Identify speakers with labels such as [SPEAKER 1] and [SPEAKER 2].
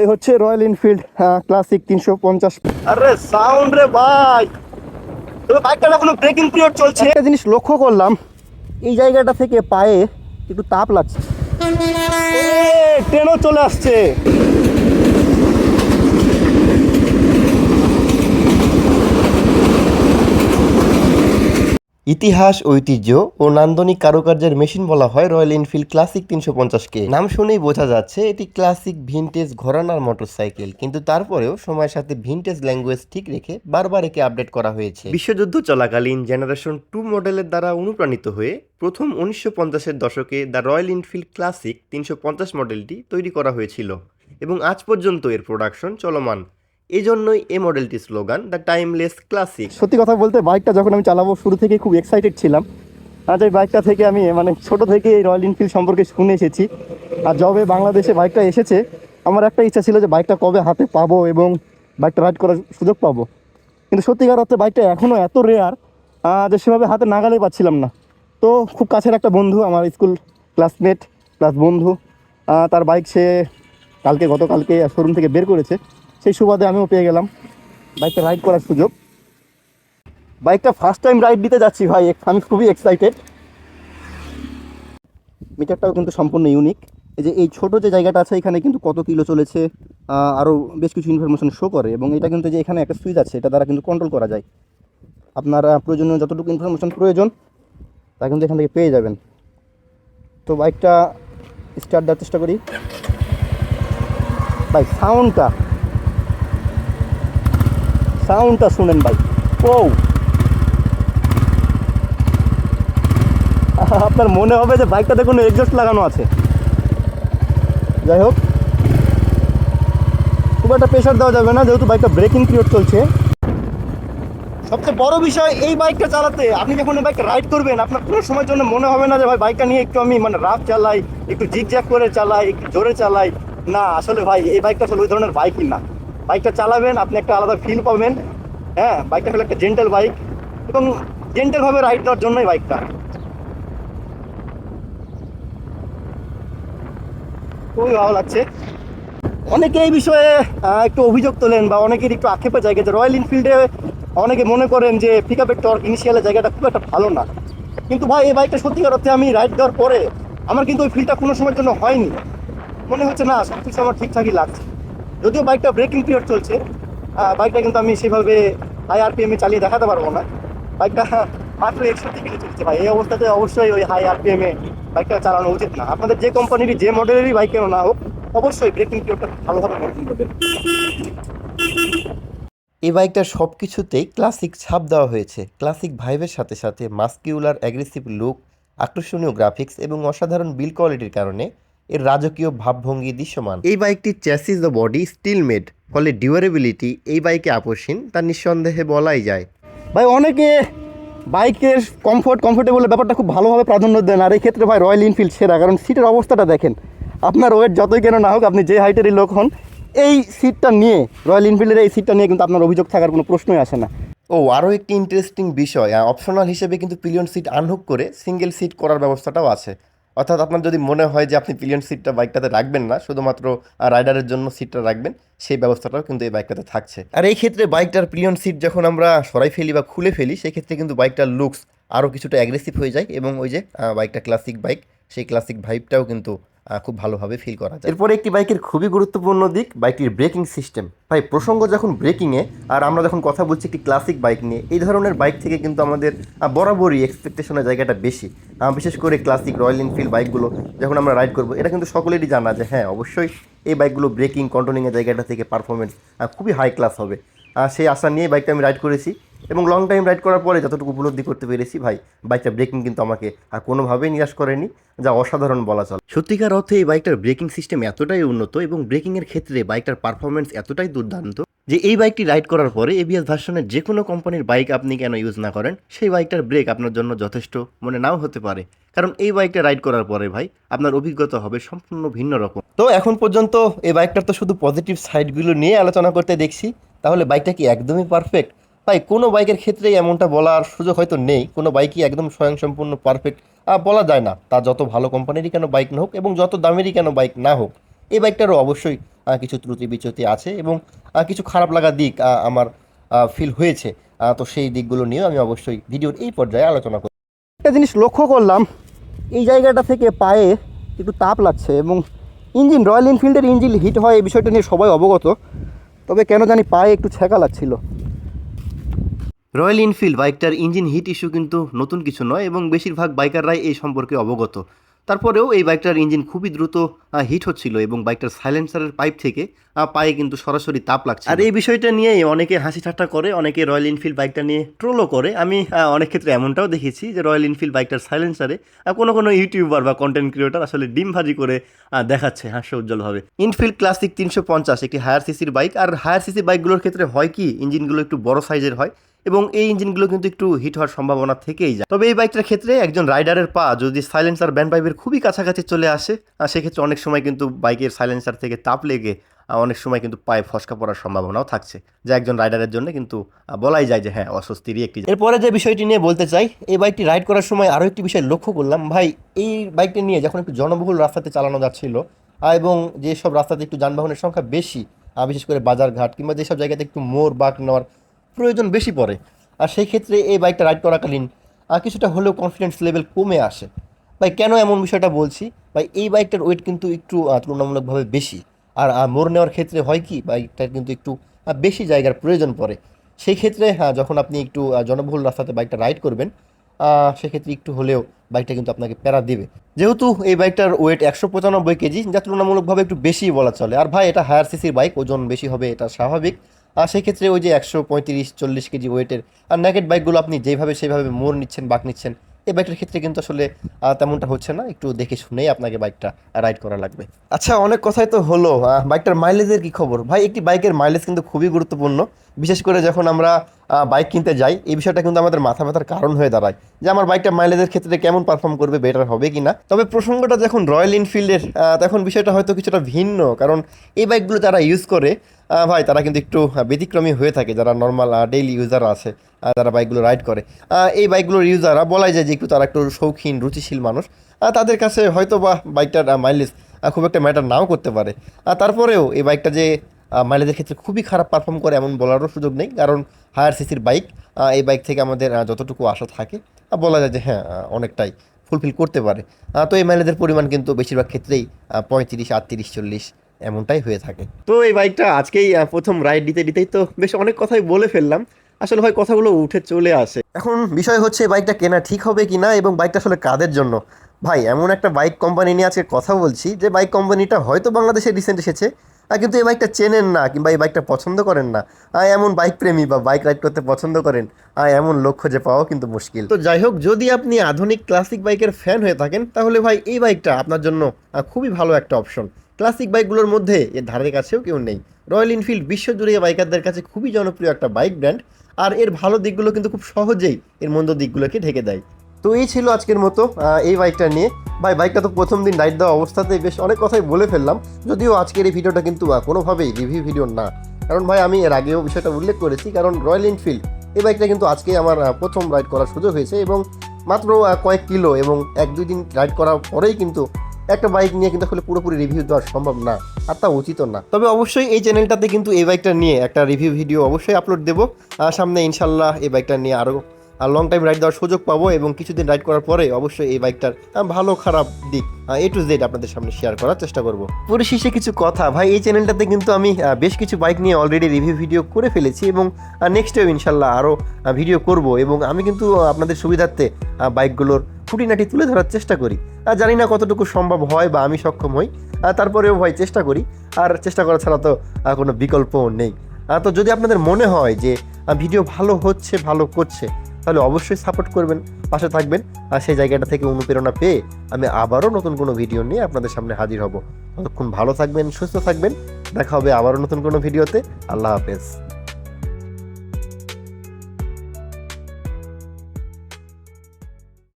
[SPEAKER 1] এই হচ্ছে royal Enfield classic তিনশো পঞ্চাশ। আরে সাউন্ড রে ভাই। তবে বাইকটা এখনও ব্রেকিং পিরিয়ড চলছে। একটা জিনিস লক্ষ্য করলাম এই জায়গাটা থেকে পায়ে একটু তাপ লাগছে। ট্রেনও চলে আসছে।
[SPEAKER 2] ইতিহাস, ঐতিহ্য ও নান্দনিক কারুকার্যের মেশিন বলা হয় রয়্যাল এনফিল্ড ক্লাসিক তিনশো পঞ্চাশকে। নাম শুনেই বোঝা যাচ্ছে এটি ক্লাসিক ভিনটেজ ঘোরানার মোটরসাইকেল, কিন্তু তারপরেও সময়ের সাথে ভিনটেজ ল্যাঙ্গুয়েজ ঠিক রেখে বারবার একে আপডেট করা হয়েছে। বিশ্বযুদ্ধ চলাকালীন জেনারেশন টু মডেলের দ্বারা অনুপ্রাণিত হয়ে প্রথম উনিশশো পঞ্চাশের দশকে দ্য রয়্যাল এনফিল্ড ক্লাসিক তিনশো পঞ্চাশ মডেলটি তৈরি করা হয়েছিল, এবং আজ পর্যন্ত এর প্রোডাকশন চলমান। এই জন্যই এই মডেলটির স্লোগান দ্য টাইমলেস ক্লাসিক
[SPEAKER 1] সত্যি কথা বলতে বাইকটা যখন আমি চালাবো, শুরু থেকে খুব এক্সাইটেড ছিলাম। আজ এই বাইকটা থেকে আমি মানে ছোট থেকে এই রয়্যাল এনফিল্ড সম্পর্কে শুনে এসেছি। আর যবে বাংলাদেশে বাইকটা এসেছে, আমার একটা ইচ্ছা ছিল যে বাইকটা কবে হাতে পাবো এবং বাইকটা রাইড করার সুযোগ পাবো। কিন্তু সত্যিকার অর্থে বাইকটা এখনও এত রেয়ার যে সেভাবে হাতে নাগালে পাচ্ছিলাম না। তো খুব কাছের একটা বন্ধু, আমার স্কুল ক্লাসমেট প্লাস বন্ধু তার বাইক সে কালকে, গতকালকে শোরুম থেকে বের করেছে। সেই সুবাদে আমিও পেয়ে গেলাম। বাইকটা রাইড করার সুযোগ। বাইকটা ফার্স্ট টাইম রাইড দিতে যাচ্ছি ভাই আমি খুবই এক্সাইটেড মিটারটাও কিন্তু সম্পূর্ণ ইউনিক এই যে এই ছোটো যে জায়গাটা আছে, এখানে কিন্তু কত কিলো চলেছে আরও বেশ কিছু ইনফরমেশন শো করে এবং এটা কিন্তু যে এখানে একটা সুইচ আছে, এটা দ্বারা কিন্তু কন্ট্রোল করা যায়। আপনার প্রয়োজনীয় যতটুকু ইনফরমেশন প্রয়োজন, তা কিন্তু এখান থেকে পেয়ে যাবেন। তো বাইকটা স্টার্ট দেওয়ার চেষ্টা করি। ভাই সাউন্ডটা সাউন্ডটা শুনেন ভাই। ও আপনার মনে হবে যে বাইকটাতে কোনো এক্সস্ট লাগানো আছে। যাই হোক। খুব একটা প্রেশার দেওয়া যাবে না, যেহেতু বাইকটা ব্রেকিং পিরিয়ড চলছে। সবচেয়ে বড় বিষয়, এই বাইকটা চালাতে আপনি যখন এই বাইকটা রাইড করবেন, আপনার কোনো সময়ের জন্য মনে হবে না যে ভাই, বাইকটা নিয়ে একটু আমি মানে রাফ চালাই, একটু জিগজ্যাগ করে চালাই, একটু জোরে চালাই। না, আসলে ভাই, এই বাইকটা আসলে ওই ধরনের বাইকই না। বাইকটা চালাবেন, আপনি একটা আলাদা ফিল পাবেন। হ্যাঁ বাইকটা হলো একটা জেন্টেল বাইক এবং জেন্টেলভাবে রাইড দেওয়ার জন্যই বাইকটা। খুবই ভালো লাগছে। অনেকে এই বিষয়ে একটু অভিযোগ তোলেন বা অনেকের একটু আক্ষেপের জায়গা যে রয়্যাল এনফিল্ডে অনেকে মনে করেন যে পিক আপের টর্ক ইনিশিয়ালের জায়গাটা খুব একটা ভালো না। কিন্তু ভাই, এই বাইকটা সত্যিকার অর্থে আমি রাইড দেওয়ার পরে আমার কিন্তু ওই ফিলটা কোনো সময়ের জন্য হয়নি। মনে হচ্ছে না সব কিছু আমার ঠিকঠাকই লাগছে। যদিও বাইকটা ব্রেকিং পিরিয়ড চলছে বাইকটা কিন্তু আমি সেভাবে হাই আরপিএমে চালিয়ে দেখাতে পারব না। বাইকটা মাত্র একষট্টি কিলো চলছে ভাই। এই অবস্থাতে অবশ্যই ওই হাই আরপিএমে বাইকটা চালানো উচিত না। আপনাদের যে কোম্পানিরই যে মডেলেরই বাইক কেন না হোক, অবশ্যই ব্রেকিং পিরিয়ডটা ভালোভাবে মেনটেন করবেন।
[SPEAKER 2] এই বাইকটার সব কিছুতেই ক্লাসিক ছাপ দেওয়া হয়েছে। ক্লাসিক ভাইবের সাথে সাথে মাস্কিউলার অ্যাগ্রেসিভ লুক আকর্ষণীয় গ্রাফিক্স এবং অসাধারণ বিল কোয়ালিটির কারণে এর রাজকীয় ভাবভঙ্গি দৃশ্যমান। এই বাইকটির চ্যাসিস ও বডি স্টিল মেড ফলে ডিউরেবিলিটি এই বাইকে আপসীন তা নিঃসন্দেহে বলাই যায়।
[SPEAKER 1] ভাই অনেকে বাইকের কমফোর্ট কমফোর্টেবলের ব্যাপারটা খুব ভালোভাবে প্রাধান্য দেন আর এই ক্ষেত্রে ভাই রয়্যাল এনফিল্ড সেরা কারণ সিটের অবস্থাটা দেখেন আপনার ওয়েট যতই কেন না হোক আপনি যে হাইটেরই লোক হন এই সিটটা নিয়ে রয়্যাল এনফিল্ডের এই সিটটা নিয়ে কিন্তু আপনার অভিযোগ থাকার কোনো প্রশ্নই আসে না।
[SPEAKER 2] ও আরও একটি ইন্টারেস্টিং বিষয় অপশনাল হিসেবে কিন্তু পিলিয়ন সিট আনহুক করে সিঙ্গেল সিট করার ব্যবস্থাটাও আছে। অর্থাৎ আপনার যদি মনে হয় যে আপনি পিলিয়ন সিটটা বাইকটাতে রাখবেন না, শুধুমাত্র রাইডারের জন্য সিটটা রাখবেন, সেই ব্যবস্থাটাও কিন্তু এই বাইকটাতে থাকছে। আর এই ক্ষেত্রে বাইকটার পিলিয়ন সিট যখন আমরা সরাই ফেলি বা খুলে ফেলি সেই ক্ষেত্রে কিন্তু বাইকটার লুকস আরও কিছুটা অ্যাগ্রেসিভ হয়ে যায় এবং ওই যে বাইকটা ক্লাসিক বাইক সেই ক্লাসিক ভাইবটাও কিন্তু খুব ভালোভাবে ফিল করা যায়। এরপরে একটি বাইকের খুবই গুরুত্বপূর্ণ দিক, বাইকটির ব্রেকিং সিস্টেম। ভাই, প্রসঙ্গ যখন ব্রেকিংয়ে, আর আমরা যখন কথা বলছি একটি ক্লাসিক বাইক নিয়ে, এই ধরনের বাইক থেকে কিন্তু আমাদের বরাবরই এক্সপেকটেশনের জায়গাটা বেশি। বিশেষ করে ক্লাসিক রয়্যাল এনফিল্ড বাইকগুলো যখন আমরা রাইড করব, এটা কিন্তু সকলেরই জানা যে হ্যাঁ অবশ্যই এই বাইকগুলো ব্রেকিং কন্ট্রোলিংয়ের জায়গাটা থেকে পারফরমেন্স খুবই হাই ক্লাস হবে। সেই আশা নিয়ে বাইকটা আমি রাইড করেছি। এবং লং টাইম রাইড করার পরে যতটুকু উপলব্ধি করতে পেরেছি ভাই বাইকটা ব্রেকিং কিন্তু আমাকে আর কোনোভাবেই নিরাশ করেনি যা অসাধারণ বলা চলে। সত্যিকার অর্থে এই বাইকটার ব্রেকিং সিস্টেম এতটাই উন্নত এবং ব্রেকিংয়ের ক্ষেত্রে বাইকটার পারফরমেন্স এতটাই দুর্দান্ত যে এই বাইকটি রাইড করার পরে এবিএস ভার্সনের যে কোনো কোম্পানির বাইক আপনি কেন ইউজ না করেন সেই বাইকটার ব্রেক আপনার জন্য যথেষ্ট মনে নাও হতে পারে। কারণ এই বাইকটা রাইড করার পরে ভাই আপনার অভিজ্ঞতা হবে সম্পূর্ণ ভিন্ন রকম। তো এখন পর্যন্ত এই বাইকটার তো শুধু পজিটিভ সাইডগুলো নিয়ে আলোচনা করতে দেখছি তাহলে বাইকটা কি একদমই পারফেক্ট ভাই কোনো বাইকের ক্ষেত্রেই এমনটা বলার সুযোগ হয়তো নেই। কোনো বাইকই একদম স্বয়ংসম্পূর্ণ পারফেক্ট বলা যায় না। তা যত ভালো কোম্পানিরই কেন বাইক না হোক এবং যত দামেরই কেন বাইক না হোক, এই বাইকটারও অবশ্যই কিছু ত্রুটি বিচ্যুতি আছে এবং কিছু খারাপ লাগা দিক আমার ফিল হয়েছে। তো সেই দিকগুলো নিয়েও আমি অবশ্যই ভিডিওর এই পর্যায়ে আলোচনা করব
[SPEAKER 1] একটা জিনিস লক্ষ্য করলাম, এই জায়গাটা থেকে পায়ে একটু তাপ লাগছে এবং ইঞ্জিন, রয়্যাল এনফিল্ডের ইঞ্জিন হিট হয়, এই বিষয়টা নিয়ে সবাই অবগত। তবে কেন জানি পায়ে একটু ছ্যাঁকা লাগছিল।
[SPEAKER 2] রয়্যাল এনফিল্ড বাইকটার ইঞ্জিন হিট ইস্যু কিন্তু নতুন কিছু নয় এবং বেশিরভাগ বাইকাররাই এই সম্পর্কে অবগত। তারপরেও এই বাইকটার ইঞ্জিন খুবই দ্রুত হিট হচ্ছিল এবং বাইকটার সাইলেন্সারের পাইপ থেকে পায়ে কিন্তু সরাসরি তাপ লাগছে আর এই বিষয়টা নিয়ে অনেকে হাসি ঠাট্টা করে অনেকে রয়্যাল এনফিল্ড বাইকটা নিয়ে ট্রোলও করে। আমি অনেক ক্ষেত্রে এমনটাও দেখেছি যে রয়্যাল এনফিল্ড বাইকটার সাইলেন্সারে কোনো কোনো ইউটিউবার বা কন্টেন্ট ক্রিয়েটার আসলে ডিম ভাজি করে দেখাচ্ছে হাস্য উজ্জ্বলভাবে। ইনফিল্ড ক্লাসিক তিনশো পঞ্চাশ একটি হায়ার সিসির বাইক। আর হায়ার সিসি বাইকগুলোর ক্ষেত্রে হয় কি ইঞ্জিনগুলো একটু বড় সাইজের হয় এবং এই ইঞ্জিনগুলো কিন্তু একটু হিট হওয়ার সম্ভাবনা থেকেই যায়। তবে এই বাইকটার ক্ষেত্রে একজন রাইডারের পা যদি সাইলেন্সার ব্যান্ড পাইপের খুবই কাছাকাছি চলে আসে সেক্ষেত্রে অনেক সময় কিন্তু বাইকের সাইলেন্সার থেকে তাপ লেগে অনেক সময় কিন্তু পায়ে ফসকা পড়ার সম্ভাবনাও থাকছে, যা একজন রাইডারের জন্য কিন্তু বলাই যায় যে হ্যাঁ অস্বস্তিরই একটি এরপরে যে বিষয়টি নিয়ে বলতে চাই, এই বাইকটি রাইড করার সময় আরও একটি বিষয় লক্ষ্য করলাম। ভাই, এই বাইকটি নিয়ে যখন একটু জনবহুল রাস্তাতে চালানো যাচ্ছিল এবং যেসব রাস্তাতে একটু যানবাহনের সংখ্যা বেশি বিশেষ করে বাজারঘাট কিংবা যেসব জায়গাতে একটু মোড়, বাঁক নেওয়ার প্রয়োজন বেশি পড়ে। আর সেই ক্ষেত্রে এই বাইকটা রাইড করাকালীন কিছুটা হলেও কনফিডেন্স লেভেল কমে আসে। ভাই, কেন এমন বিষয়টা বলছি? ভাই, এই বাইকটার ওয়েট কিন্তু একটু তুলনামূলকভাবে বেশি। আর মোড় নেওয়ার ক্ষেত্রে হয় কি, বাইকটার কিন্তু একটু বেশি জায়গার প্রয়োজন পড়ে। সেই ক্ষেত্রে হ্যাঁ যখন আপনি একটু জনবহুল রাস্তাতে বাইকটা রাইড করবেন সেক্ষেত্রে একটু হলেও বাইকটা কিন্তু আপনাকে প্যারা দেবে। যেহেতু এই বাইকটার ওয়েট একশো পঁচানব্বই কেজি, যা তুলনামূলকভাবে একটু বেশি বলা চলে। আর ভাই, এটা হায়ার সিসির বাইক ওজন বেশি হবে, এটা স্বাভাবিক। আর সেক্ষেত্রে ওই যে একশো পঁয়ত্রিশ, চল্লিশ কেজি ওয়েটের, আর ন্যাকেট বাইকগুলো আপনি যেভাবে সেভাবে মোড় নিচ্ছেন, বাঁক নিচ্ছেন, এই বাইকটার ক্ষেত্রে কিন্তু আসলে তেমনটা হচ্ছে না। একটু দেখে শুনেই আপনাকে বাইকটা রাইড করা লাগবে। আচ্ছা অনেক কথাই তো হলো। বাইকটার মাইলেজের কি খবর? ভাই, একটি বাইকের মাইলেজ কিন্তু খুবই গুরুত্বপূর্ণ। বিশেষ করে যখন আমরা বাইক কিনতে যাই, এই বিষয়টা কিন্তু আমাদের মাথা ব্যথার কারণ হয়ে দাঁড়ায়। যে আমার বাইকটা মাইলেজের ক্ষেত্রে কেমন পারফর্ম করবে বেটার হবে কি না তবে প্রসঙ্গটা যখন রয়্যাল এনফিল্ডের তখন বিষয়টা হয়তো কিছুটা ভিন্ন। কারণ এই বাইকগুলো যারা ইউজ করে ভাই, তারা কিন্তু একটু ব্যতিক্রমী হয়ে থাকে, যারা নর্মাল ডেইলি ইউজার আছে যারা বাইকগুলো রাইড করে। এই বাইকগুলোর ইউজাররা বলাই যায় যে একটু তারা একটু শৌখিন, রুচিশীল মানুষ। তাদের কাছে হয়তো বা বাইকটার মাইলেজ খুব একটা ম্যাটার নাও করতে পারে। তারপরেও এই বাইকটা যে মাইলেজের ক্ষেত্রে খুবই খারাপ পারফর্ম করে, এমন বলারও সুযোগ নেই। কারণ হায়ার সিসির বাইক এই বাইক থেকে আমাদের যতটুকু আশা থাকে বলা যায় যে হ্যাঁ অনেকটাই ফুলফিল করতে পারে। তো এই মাইলেজের পরিমাণ কিন্তু বেশিরভাগ ক্ষেত্রেই পঁয়ত্রিশ, আটত্রিশ, চল্লিশ এমনটাই হয়ে থাকে। তো এই বাইকটা আজকেই প্রথম রাইড দিতে দিতেই তো বেশ অনেক কথাই বলে ফেললাম। আসলে ভাই কথাগুলো উঠে চলে আসে। এখন বিষয় হচ্ছে বাইকটা কেনা ঠিক হবে কি না এবং বাইকটা আসলে কাদের জন্য? ভাই এমন একটা বাইক কোম্পানি নিয়ে আজকে কথা বলছি যে বাইক কোম্পানিটা হয়তো বাংলাদেশে রিসেন্ট এসেছে কিন্তু এই বাইকটা চেনেন না কিংবা এই বাইকটা পছন্দ করেন না। এমন বাইক প্রেমী বা বাইক রাইড করতে পছন্দ করেন এমন লক্ষ্য যে পাওয়া কিন্তু মুশকিল। তো যাই হোক যদি আপনি আধুনিক ক্লাসিক বাইকের ফ্যান হয়ে থাকেন তাহলে ভাই এই বাইকটা আপনার জন্য খুবই ভালো একটা অপশন ক্লাসিক বাইকগুলোর মধ্যে এর ধারের কাছেও কেউ নেই। রয়্যাল এনফিল্ড বিশ্বজুড়ে বাইকারদের কাছে খুবই জনপ্রিয় একটা বাইক ব্র্যান্ড, আর এর ভালো দিকগুলো কিন্তু খুব সহজেই এর মন্দ দিকগুলোকে ঢেকে দেয়। তো এই ছিল আজকের মতো এই বাইকটা নিয়ে। ভাই, বাইকটা তো প্রথম দিন রাইড দেওয়া অবস্থাতেই বেশ অনেক কথাই বলে ফেললাম। যদিও আজকের এই ভিডিওটা কিন্তু কোনোভাবেই রিভিউ ভিডিও না। কারণ ভাই, আমি এর আগেও বিষয়টা উল্লেখ করেছি, কারণ রয়্যাল এনফিল্ড এই বাইকটা কিন্তু আজকে আমার প্রথম রাইড করার সুযোগ হয়েছে এবং মাত্র কয়েক কিলো এবং এক দুই দিন রাইড করার পরেই কিন্তু একটা বাইক নিয়ে কিন্তু আসলে পুরোপুরি রিভিউ দেওয়া সম্ভব না, আর তা উচিত না। তবে অবশ্যই এই চ্যানেলটাতে কিন্তু এই বাইকটা নিয়ে একটা রিভিউ ভিডিও অবশ্যই আপলোড দেবো। সামনে ইনশাল্লাহ এই বাইকটা নিয়ে আরও লং টাইম রাইড দেওয়ার সুযোগ পাবো এবং কিছুদিন রাইড করার পরে অবশ্যই এই বাইকটার ভালো খারাপ দিক এ টু জেড আপনাদের সামনে শেয়ার করার চেষ্টা করব। পরিশেষে কিছু কথা, ভাই, এই চ্যানেলটাতে কিন্তু আমি বেশ কিছু বাইক নিয়ে অলরেডি রিভিউ ভিডিও করে ফেলেছি এবং নেক্সটেও ইনশাল্লাহ আরও ভিডিও করব এবং আমি কিন্তু আপনাদের সুবিধার্থে বাইকগুলোর খুঁটিনাটি তুলে ধরার চেষ্টা করি। আর জানি না কতটুকু সম্ভব হয় বা আমি সক্ষম হই। তারপরেও ভাই চেষ্টা করি। আর চেষ্টা করা ছাড়া তো কোনো বিকল্পও নেই। তো যদি আপনাদের মনে হয় যে ভিডিও ভালো হচ্ছে, ভালো করছে, তাহলে অবশ্যই সাপোর্ট করবেন, পাশে থাকবেন। আর সেই জায়গাটা থেকে অনুপ্রেরণা পেয়ে আমি আবারও নতুন কোনো ভিডিও নিয়ে আপনাদের সামনে হাজির হব। ততক্ষণ ভালো থাকবেন, সুস্থ থাকবেন। দেখা হবে আবারও নতুন কোনো ভিডিওতে। আল্লাহ হাফেজ।